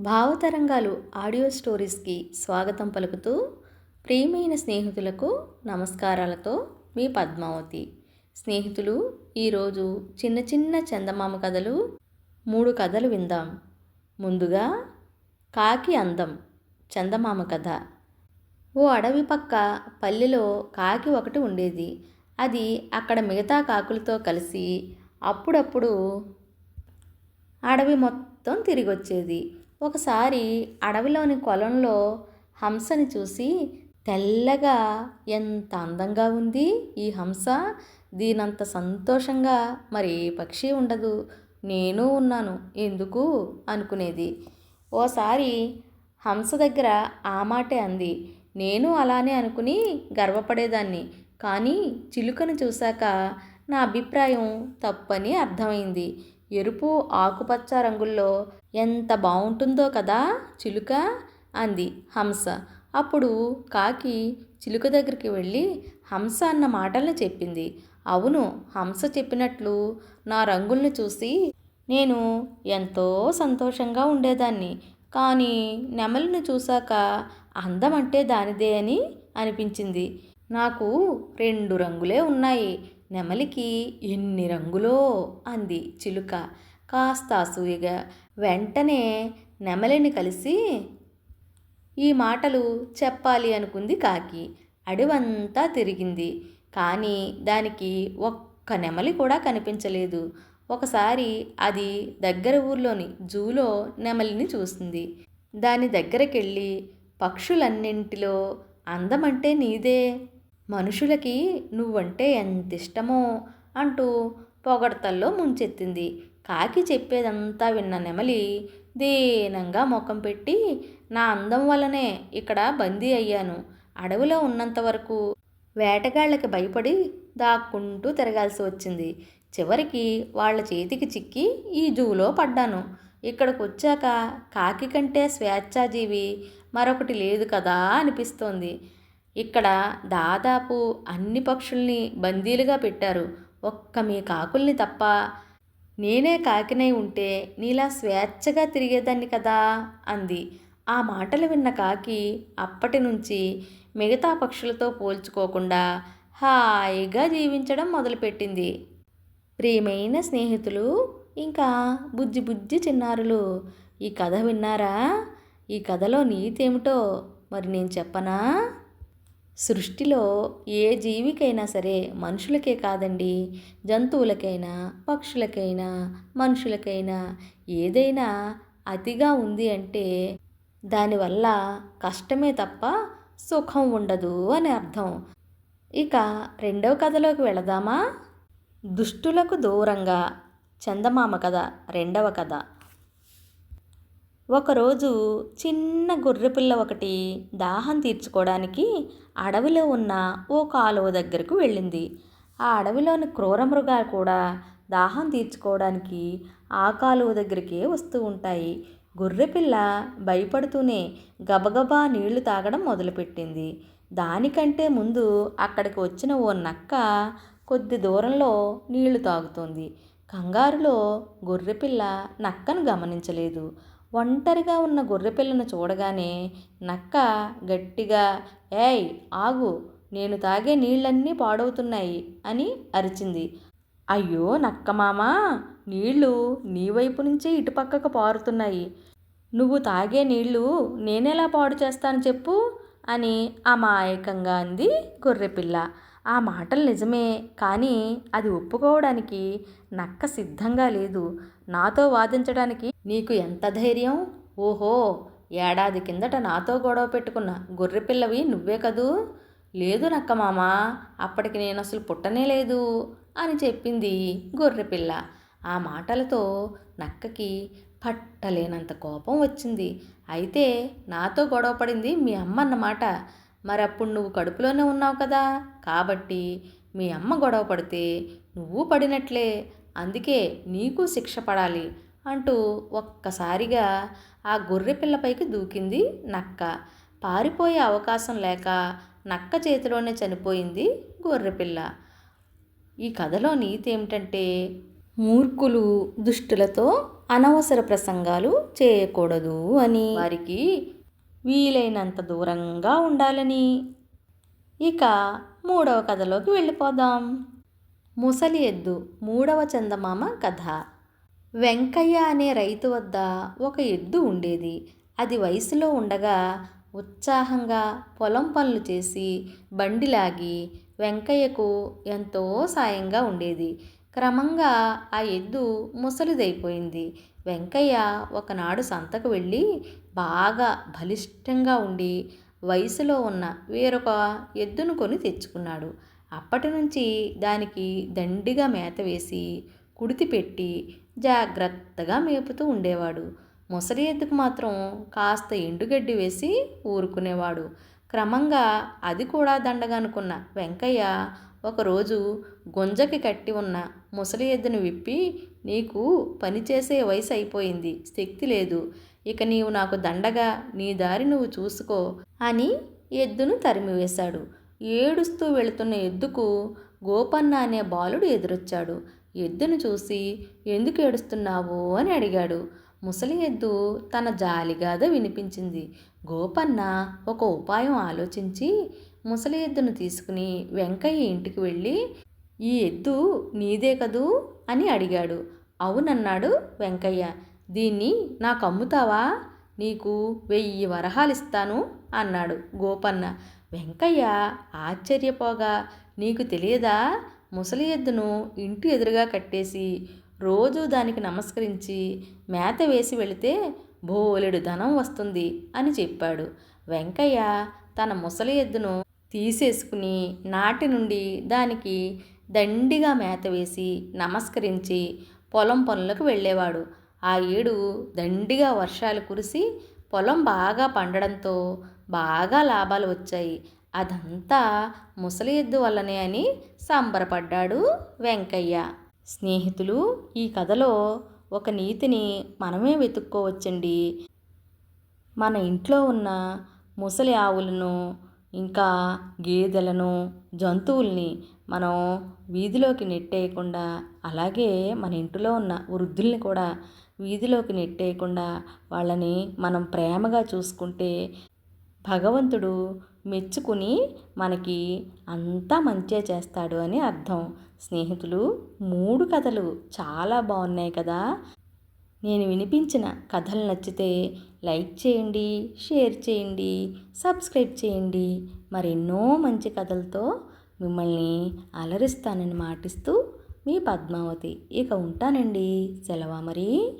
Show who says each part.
Speaker 1: భావతరంగాలు audio స్టోరీస్కి స్వాగతం పలుకుతూ ప్రియమైన స్నేహితులకు నమస్కారాలతో మీ పద్మావతి. స్నేహితులు ఈరోజు చిన్న చిన్న చందమామ కథలు మూడు కథలు విందాం. ముందుగా కాకి అందం చందమామ కథ. ఓ అడవి పక్క పల్లెలో కాకి ఒకటి ఉండేది. అది అక్కడ మిగతా కాకులతో కలిసి అప్పుడప్పుడు అడవి మొత్తం తిరిగి వచ్చేది ఒకసారి అడవిలోని కొలంలో హంసని చూసి తెల్లగా ఎంత అందంగా ఉంది ఈ హంస. దీనంత సంతోషంగా మరి ఏ పక్షి ఉండదు. నేను ఉన్నాను. ఎందుకు అనుకునేది. ఓసారి హంస దగ్గర ఆ మాటే అంది. నేను అలానే అనుకుని గర్వపడేదాన్ని. కానీ చిలుకను చూశాక నా అభిప్రాయం తప్పని అర్థమైంది. ఎరుపు ఆకుపచ్చ రంగుల్లో ఎంత బాగుంటుందో కదా చిలుక అంది హంస. అప్పుడు కాకి చిలుక దగ్గరికి వెళ్ళి హంస అన్న మాటల్ని చెప్పింది. అవును హంస చెప్పినట్లు నా రంగుల్ని చూసి నేను ఎంతో సంతోషంగా ఉండేదాన్ని. కానీ నెమలిని చూశాక అందం అంటే దానిదే అని అనిపించింది. నాకు రెండు రంగులే ఉన్నాయి. నెమలికి ఎన్ని రంగులో? అంది చిలుక. కాస్త అసూయగా. వెంటనే నెమలిని కలిసి ఈ మాటలు చెప్పాలి అనుకుంది కాకి. అడవంతా తిరిగింది. కానీ దానికి ఒక్క నెమలి కూడా కనిపించలేదు. ఒకసారి అది దగ్గర ఊర్లోని జూలో నెమలిని చూసింది. దాని దగ్గరకెళ్ళి పక్షులన్నింటిలో అందమంటే నీదే? మనుషులకి నువ్వంటే ఎంత ఇష్టమో అంటూ పొగడతల్లో ముంచెత్తింది. కాకి చెప్పేదంతా విన్న నెమలి దీనంగా ముఖం పెట్టి నా అందం వల్లనే ఇక్కడ బందీ అయ్యాను. అడవిలో ఉన్నంత వరకు వేటగాళ్ళకి భయపడి దాక్కుంటూ తిరగాల్సి వచ్చింది. చివరికి వాళ్ళ చేతికి చిక్కి ఈ జూలో పడ్డాను. ఇక్కడికి వచ్చాక కాకి కంటే స్వేచ్ఛాజీవి మరొకటి లేదు కదా అనిపిస్తోంది. ఇక్కడ దాదాపు అన్ని పక్షుల్ని బందీలుగా పెట్టారు. ఒక్క మీ కాకుల్ని తప్ప నేనే కాకినై ఉంటే నీలా స్వేచ్ఛగా తిరిగేదాన్ని కదా? అంది. ఆ మాటలు విన్న కాకి అప్పటి నుంచి మిగతా పక్షులతో పోల్చుకోకుండా హాయిగా జీవించడం మొదలుపెట్టింది. ప్రియమైన స్నేహితులు ఇంకా బుజ్జి బుజ్జి చిన్నారులు ఈ కథ విన్నారా? ఈ కథలో నీతేమిటో మరి నేను చెప్పనా? సృష్టిలో ఏ జీవికైనా సరే మనుషులకే కాదండి. జంతువులకైనా పక్షులకైనా మనుషులకైనా ఏదైనా అతిగా ఉంది అంటే దానివల్ల కష్టమే తప్ప సుఖం ఉండదు అని అర్థం. ఇక రెండవ కథలోకి వెళదామా? దుష్టులకు దూరంగా. చందమామ కథ రెండవ కథ. ఒకరోజు చిన్న గొర్రెపిల్ల ఒకటి దాహం తీర్చుకోవడానికి అడవిలో ఉన్న ఓ కాలువ దగ్గరకు వెళ్ళింది. ఆ అడవిలోని క్రూర మృగాలు కూడా దాహం తీర్చుకోవడానికి ఆ కాలువ దగ్గరికే వస్తూ ఉంటాయి. గొర్రెపిల్ల భయపడుతూనే గబగబా నీళ్ళు తాగడం మొదలుపెట్టింది. దానికంటే ముందు అక్కడికి వచ్చిన ఓ నక్క కొద్ది దూరంలో నీళ్ళు తాగుతోంది. కంగారులో గొర్రెపిల్ల నక్కను గమనించలేదు. ఒంటరిగా ఉన్న గొర్రెపిల్లను చూడగానే నక్క గట్టిగా ఏయ్ ఆగు నేను తాగే నీళ్ళన్నీ పాడవుతున్నాయి అని అరిచింది. అయ్యో నక్క మామ నీళ్ళు నీ వైపు నుంచే ఇటుపక్కకు పారుతున్నాయి. నువ్వు తాగే నీళ్ళు నేనెలా పాడు చేస్తాను చెప్పు అని అమాయకంగా అంది గొర్రెపిల్ల. ఆ మాటలు నిజమే కానీ అది ఒప్పుకోవడానికి నక్క సిద్ధంగా లేదు. నాతో వాదించడానికి నీకు ఎంత ధైర్యం? ఓహో ఏడాది కిందట నాతో గొడవ పెట్టుకున్న గొర్రెపిల్లవి నువ్వే కదూ? లేదు నక్క మామ అప్పటికి నేను అసలు పుట్టనే లేదు అని చెప్పింది గొర్రెపిల్ల. ఆ మాటలతో నక్కకి పట్టలేనంత కోపం వచ్చింది. అయితే నాతో గొడవ పడింది మీ అమ్మ అన్నమాట. మరి అప్పుడు నువ్వు కడుపులోనే ఉన్నావు కదా కాబట్టి మీ అమ్మ గొడవ పడితే నువ్వు పడినట్లే. అందుకే నీకు శిక్ష పడాలి. అంటూ ఒక్కసారిగా ఆ గొర్రె పిల్లపైకి దూకింది నక్క. పారిపోయే అవకాశం లేక నక్క చేతిలోనే చనిపోయింది గొర్రెపిల్ల ఈ కథలో నీతి ఏమిటంటే మూర్ఖులు దుష్టులతో అనవసర ప్రసంగాలు చేయకూడదు అని. వారికి వీలైనంత దూరంగా ఉండాలని. ఇక మూడవ కథలోకి వెళ్ళిపోదాం. ముసలి ఎద్దు మూడవ చందమామ కథ. వెంకయ్య అనే రైతు వద్ద ఒక ఎద్దు ఉండేది. అది వయసులో ఉండగా ఉత్సాహంగా పొలం పనులు చేసి బండిలాగి వెంకయ్యకు ఎంతో సాయంగా ఉండేది. క్రమంగా ఆ ఎద్దు ముసలిదైపోయింది. వెంకయ్య ఒకనాడు సంతకు వెళ్ళి బాగా బలిష్టంగా ఉండి వయసులో ఉన్న వేరొక ఎద్దును కొని తెచ్చుకున్నాడు. అప్పటి నుంచి దానికి దండిగా మేత వేసి కుడితి పెట్టి జాగ్రత్తగా మేపుతూ ఉండేవాడు. ముసలి ఎద్దుకు మాత్రం కాస్త ఎండుగడ్డి వేసి ఊరుకునేవాడు. క్రమంగా అది కూడా దండగనుకున్న వెంకయ్య ఒకరోజు గుంజకి కట్టి ఉన్న ముసలి ఎద్దును విప్పి నీకు పనిచేసే వయసు అయిపోయింది శక్తి లేదు. ఇక నీవు నాకు దండగా నీ దారి నువ్వు చూసుకో అని ఎద్దును తరిమివేశాడు. ఏడుస్తూ వెళుతున్న ఎద్దుకు గోపన్న అనే బాలుడు ఎదురొచ్చాడు. ఎద్దును చూసి ఎందుకు ఏడుస్తున్నావు? అని అడిగాడు. ముసలి ఎద్దు తన జాలిగాథ వినిపించింది. గోపన్న ఒక ఉపాయం ఆలోచించి ముసలి ఎద్దును తీసుకుని వెంకయ్య ఇంటికి వెళ్ళి ఈ ఎద్దు నీదే కదూ? అని అడిగాడు. అవునన్నాడు వెంకయ్య. దీన్ని నాకు అమ్ముతావా నీకు వెయ్యి వరహాలిస్తాను అన్నాడు గోపన్న. వెంకయ్య ఆశ్చర్యపోగా నీకు తెలియదా? ముసలి ఎద్దును ఇంటి ఎదురుగా కట్టేసి రోజు దానికి నమస్కరించి మేత వేసి వెళితే బోలెడు ధనం వస్తుంది అని చెప్పాడు. వెంకయ్య తన ముసలి ఎద్దును తీసేసుకుని నాటి నుండి దానికి దండిగా మేత వేసి నమస్కరించి పొలం పనులకు వెళ్ళేవాడు. ఆ ఏడు దండిగా వర్షాలు కురిసి పొలం బాగా పండడంతో బాగా లాభాలు వచ్చాయి. అదంతా ముసలి ఎద్దు వల్లనే అని సంబరపడ్డాడు వెంకయ్య. స్నేహితులు ఈ కథలో ఒక నీతిని మనమే వెతుక్కోవచ్చండి. మన ఇంట్లో ఉన్న ముసలి ఆవులను ఇంకా గేదెలను జంతువుల్ని మనం వీధిలోకి నెట్టేయకుండా అలాగే మన ఇంటిలో ఉన్న వృద్ధుల్ని కూడా వీధిలోకి నెట్టేయకుండా వాళ్ళని మనం ప్రేమగా చూసుకుంటే భగవంతుడు మెచ్చుకుని మనకి అంతా మంచే చేస్తాడు అని అర్థం. స్నేహితులు మూడు కథలు. చాలా బాగున్నాయి కదా. నేను వినిపించిన కథలు నచ్చితే లైక్ చేయండి షేర్ చేయండి సబ్స్క్రైబ్ చేయండి. మరెన్నో మంచి కథలతో మిమ్మల్ని అలరిస్తానని మాటిస్తూ మీ పద్మావతి. ఇక ఉంటానండి. సెలవా మరి?